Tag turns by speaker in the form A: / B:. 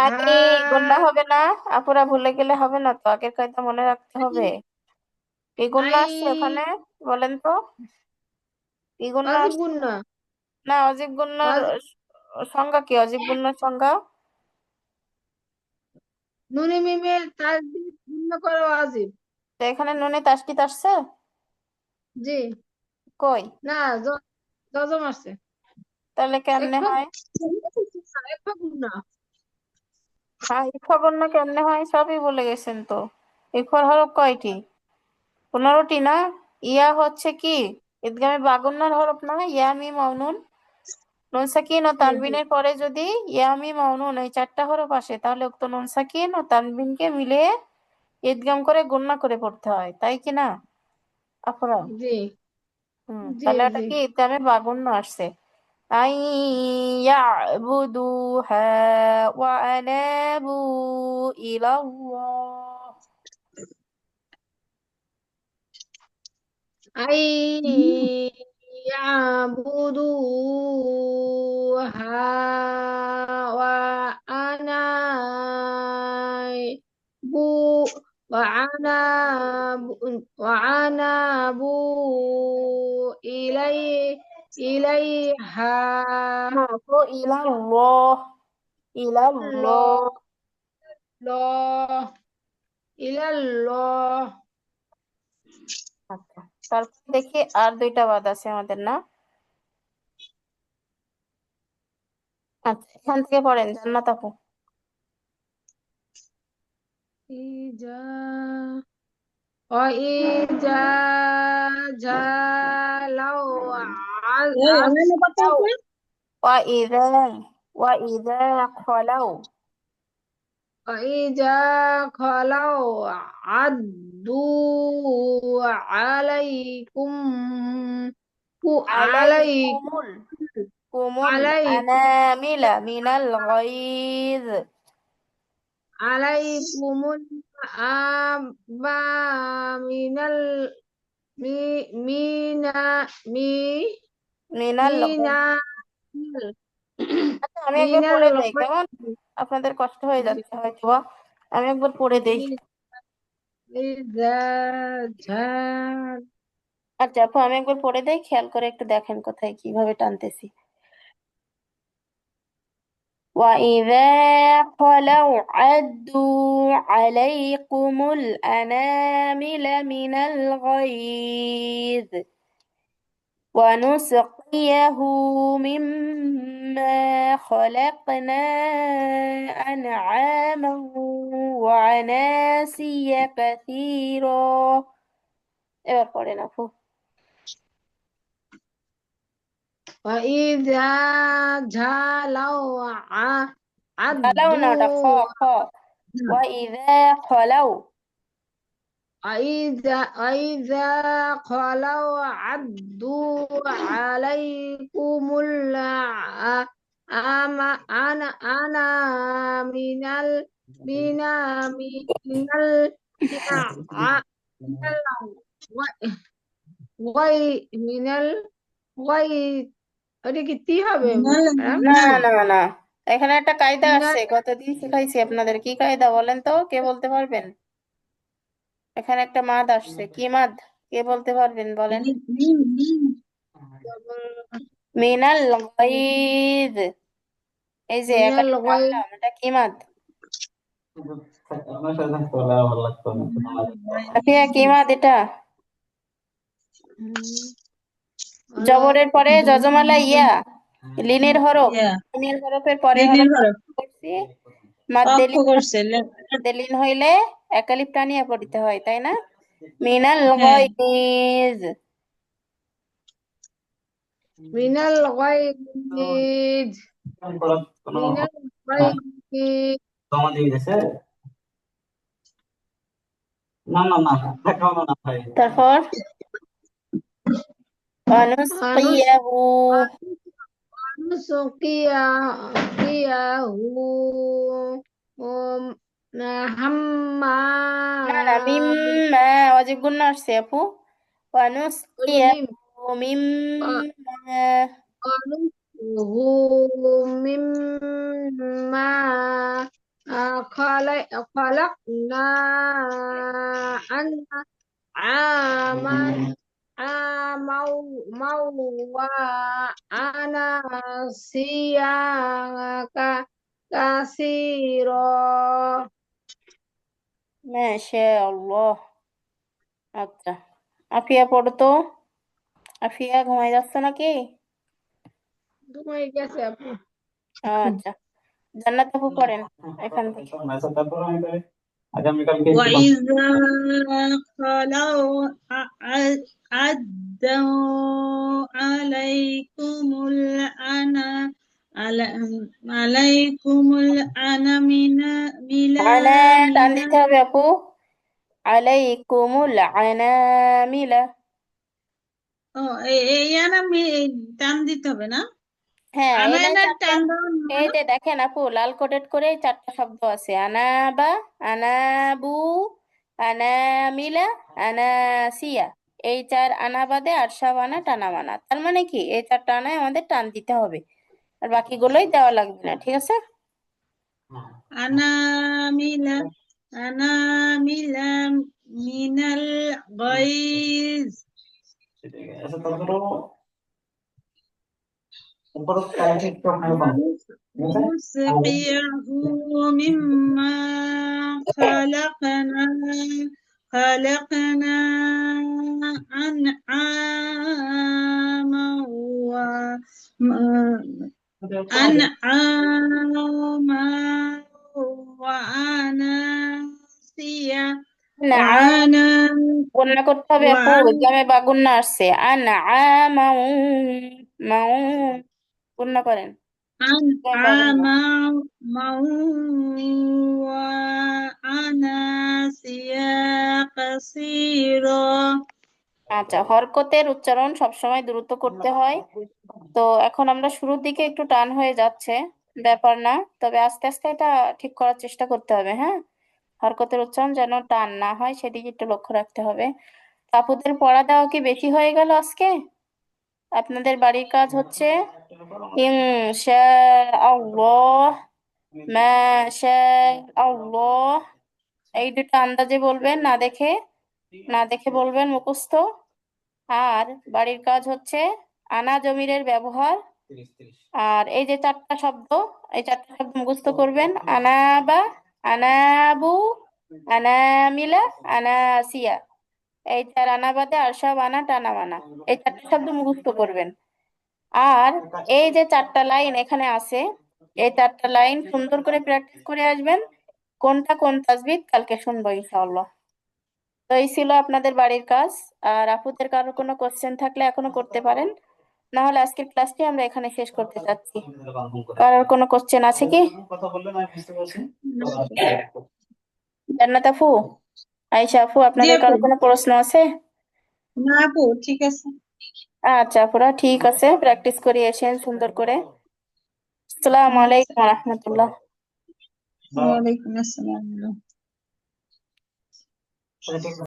A: আগে গুন্না হবে না? আপুরা ভুলে গেলে হবে না তো আগের কায়দা মনে রাখতে হবে। কি আসছে ওখানে? বলেন তো। কি না অজীব গুন্নার সংজ্ঞা কি? অজীব গুন্নার সংজ্ঞা?
B: নুনে মিমে তার গুন্না করো আজিব
A: তো এখানে নুনে তাসদিদ আসছে
B: জি।
A: কই?
B: না জজম আসছে।
A: তাহলে কেমনে হয়? হ্যাঁ ইফা গুন্না কেমনে হয়? সবই বলে গেছেন তো। ইফার হরফ কয়টি? পনেরোটি না? ইয়া হচ্ছে কি? ঈদগামে বাগুন্নার হরফ না? ইয়া মিম অ নুন সাকিন ও। তানবিনের পরে যদি ইয়া মিম অ নুন এই চারটা হরফ আসে তাহলে উক্ত নুন সাকিন ও তানবিনকে মিলিয়ে ঈদগাম করে গুন্না করে পড়তে হয়। তাই কি না? আপুরা
B: জি।
A: হুম তাহলে ওটা কি? ঈদগামে বাগুন্না আসছে। أن يعبدوها وأنابوا إلى الله.
B: أن يعبدوها وأنابوا وأنابوا إليه. إليها
A: মাফু ইলাল্লাহ ইলাল্লাহ
B: الله إلى الله
A: আচ্ছা তারপর দেখি আর দুইটা বাদ আছে আমাদের না আচ্ছা এখান থেকে পড়েন জান্নাত আপু
B: إذا وإذا جالوا عزوا
A: وإذا وإذا خلوا
B: وإذا خلوا عدوا عليكم عليكم
A: عليكم كم
B: عليكم
A: الأنامل من الغيظ.
B: عليكم الآبا من ال مي
A: من الغيظ
B: মিনা
A: আচ্ছা আমি একবার
B: মিনাল
A: পড়ে দেই কেমন আপনাদের কষ্ট হয়ে যাচ্ছে হয়তো আমি একবার পড়ে দেই
B: إذا جاء
A: আচ্ছা আপু আমি একবার পড়ে দেই খেয়াল করে একটু দেখেন কোথায় কিভাবে টানতেছি وإذا خلوا عدوا عليكم الأنامل من الغيظ ونسقيه مما خلقنا أنعاما وعناسيا كثيرا এবার পড়েন আপু
B: وإذا جالوا ع-
A: ঝালাও না ওটা খ
B: عدوا
A: খ وإذا خلوا
B: وإذا وإذا خلوا عدوا عليكم الع- أما أنا أنا من ال من من ال من ال غي من ال غي ওটা কি তি হবে ম্যাডাম
A: না না না এখানে একটা কায়দা
B: মিনাল
A: আসছে কতদিন শিখাইছি আপনাদের কি কায়দা বলেন তো কে বলতে পারবেন এখানে একটা মাদ আসছে। কি মাদ? কে বলতে পারবেন বলেন? মিনাল গাইদ। এই যে একালিফ এটা কি মাদ? আফিয়া কি মাদ এটা? জবরের পরে যজমালা ইয়া লিনের হরফ। লিনের হরফের পরে
C: লিনের
A: হরফ
C: হরফ।
A: করছি। মাদ্দে
C: অক্ষ করছে
A: লিন হইলে একালিফ টানিয়া পড়িতে হয় তাই না? মিনাল
C: হ্যাঁ।
B: মিনাল মিনাল গাইজ
D: না না না দেখাও না ভাই।
A: তারপর?
B: নুসকিয়াহু উম হাম্মা
A: না না মিম্মা অজীব গুণ আসছে আপু অনুসকিয়াহু মিম্মা
B: مما آه، خلق خلقنا أنعاما عاما وأناسيا كثيرا
A: মাশা الله আচ্ছা। আফিয়া পড়ো তো। আফিয়া ঘুমাই যাচ্ছ নাকি?
B: ঘুমাই গেছে আপু
A: আচ্ছা। জান্নাত আপু পড়েন এখান থেকে।
D: তারপর আমি তাহলে আগামীকালকে
A: আলাইকুমুল আনামিলা
C: ও এই আনামি টান দিতে হবে না?
A: হ্যাঁ এই যে দেখেন আপু লাল কোটেড করে চারটা শব্দ আছে। আনাবা আনাবু আনামিলা আনাসিয়া। এই চার আনা বাদে আর আনা টানা মানা তার মানে কি? এই চারটা আনায় আমাদের টান দিতে হবে। আর বাকিগুলোই দেওয়া লাগবে না ঠিক আছে?
C: আনামিলা। أنا من الغيظ. نسقيه مما خلقنا خلقنا أنعاما وأنعاما
A: গণ্য করতে হবে আপু বা আসছে। মাউ। করেন। আচ্ছা হরকতের উচ্চারণ সবসময় দ্রুত করতে হয়। তো এখন আমরা শুরুর দিকে একটু টান হয়ে যাচ্ছে। ব্যাপার না। তবে আস্তে আস্তে এটা ঠিক করার চেষ্টা করতে হবে হ্যাঁ? হরকতের উচ্চারণ যেন টান না হয়, সেদিকে একটু লক্ষ্য রাখতে হবে। আপুদের পড়া দেওয়া কি বেশি হয়ে গেল আজকে? আপনাদের বাড়ির কাজ হচ্ছে এই দুটো আন্দাজে বলবেন, না দেখে না দেখে বলবেন মুখস্থ। আর বাড়ির কাজ হচ্ছে আনা জমিরের ব্যবহার। আর এই যে চারটা শব্দ এই চারটা শব্দ মুখস্থ করবেন। আনাবা আনাবু আনামিলা আনাসিয়া। এই চার আনা বাদে আর সব আনা টানা মানা এই চারটা শব্দ মুখস্থ করবেন। আর এই যে চারটা লাইন এখানে আছে এই চারটা লাইন সুন্দর করে প্র্যাকটিস করে আসবেন। কোনটা কোন তাসবিহ কালকে শুনব ইনশাআল্লাহ। তো এই ছিল আপনাদের বাড়ির কাজ। আর আপুদের কারোর কোনো কোশ্চেন থাকলে এখনও করতে পারেন। না হলে আজকের ক্লাসটি আমরা এখানে শেষ করতে চাচ্ছি কারোর কোনো কোশ্চেন আছে কি?
D: পারছি।
A: জান্নাত আপু আয়েশা আপু আপনাদের
C: আপু।
A: কারোর কোনো প্রশ্ন আছে?
C: না আপু ঠিক আছে।
A: আচ্ছা আপুরা ঠিক আছে। প্র্যাকটিস করে এসেন সুন্দর করে। আসসালামু
C: আচ্ছা
A: আলাইকুম রহমতুল্লাহ
C: ওয়ালাইকুম আসসালাম।